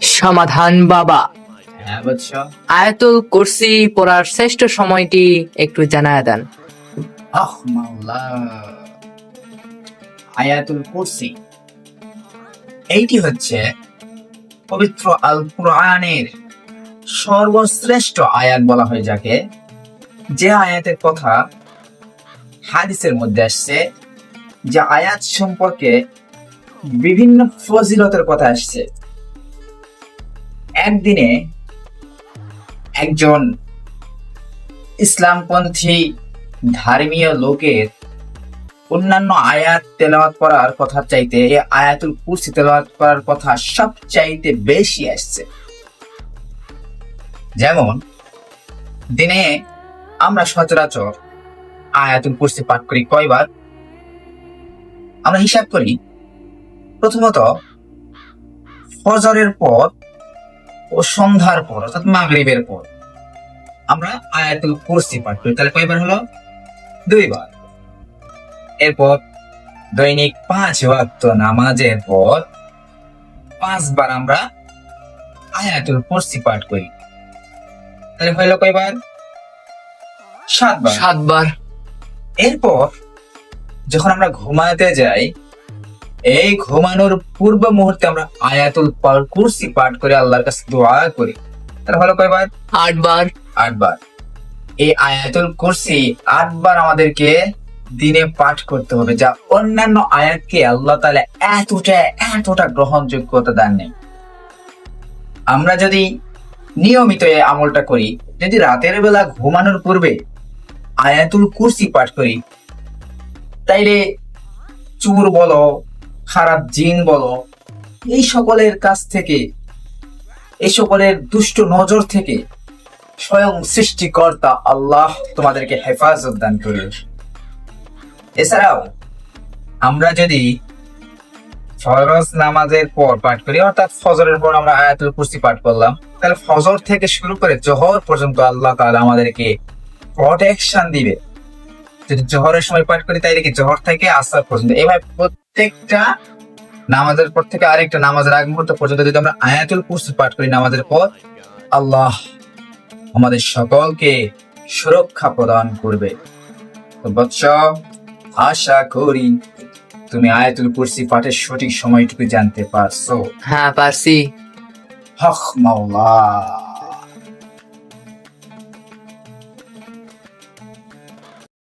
সমাধান বাবা। হ্যাঁ আয়াতুল কুরসি পড়ার শ্রেষ্ঠ সময়টি একটু জানায় দেন। আহ মাওলা। আয়াতুল কুরসি। এইটি হচ্ছে পবিত্র আল কুরআনের সর্বশ্রেষ্ঠ আয়াত বলা হয় যাকে। যে আয়াতের কথা হাদিসের মধ্যে আসছে যে আয়াত সম্পর্কে বিভিন্ন ফজিলতের কথা আসছে। একদিনে একজন ইসলামপন্থী ধর্মীয় লোকের অন্যান্য আয়াত তেলাওয়াত করার কথা চাইতে এই আয়াতুল কুরসি তেলাওয়াত করার কথা সব চাইতে বেশি আসছে। যেমন, দিনে আমরা সচরাচর আয়াতুল কুরসি পাঠ করি কয়বার? আমরা হিসাব করি প্রথমত ফজরের পর ও সন্ধ্যার পর অর্থাৎ মাগরিবের পর আমরা আয়াতুল কুরসি পাঠ করি। তাহলে কয়বার হলো? দুইবার। এরপর দৈনিক পাঁচ ওয়াক্ত নামাজের পর পাঁচবার আমরা আয়াতুল কুরসি পাঠ করি। তাহলে হইল কয়বার? সাতবার। সাতবার। এরপর যখন আমরা ঘুমাতে যাই এই ঘুমানোর পূর্ব মুহূর্তে আমরা আয়াতুল কুরসি পাঠ করে আল্লাহর কাছে দোয়া করি। তাহলে হলো কয়বার? আটবার। আটবার। এই আয়াতুল কুরসি আটবার আমাদেরকে দিনে পাঠ করতে হবে যা অন্যান্য আয়াতকে আল্লাহ তাআলা এতটা এতটা গ্রহণযোগ্যতা দেন নেই। আমরা যদি নিয়মিত এই আমলটা করি যদি রাতের বেলা ঘুমানোর পূর্বে আয়াতুল কুরসি পাঠ করি তাইলে চুর বলো, খারাপ জিন বলো, এই সকলের কাছ থেকে, এই সকলের দুষ্ট নজর থেকে স্বয়ং সৃষ্টিকর্তা আল্লাহ তোমাদেরকে হেফাজত দান করবে এছাড়াও, আমরা যদি ফরজ নামাজের পর পাঠ করি, অর্থাৎ ফজরের পর আমরা আয়াতুল কুরসি পাঠ করলাম, তাহলে ফজর থেকে শুরু করে জহর পর্যন্ত আল্লাহ তাআলা আমাদেরকে প্রোটেকশন দিবে। যদি জহরের সময় পাঠ করি তাইলে কি জহর থেকে আসর পর্যন্ত? এভাবে প্রত্যেকটা নামাজের পর থেকে আরেকটা নামাজের আগ মুহূর্ত পর্যন্ত যদি আমরা আয়াতুল কুরসি পাঠ করি নামাজের পর আল্লাহ আমাদের সকলকে সুরক্ষা প্রদান করবে। তো বৎস আশা করি তুমি আয়াতুল কুরসি পাঠের সঠিক সময়টুকু জানতে পারছ। হ্যাঁ পারছি। হক মাওলা।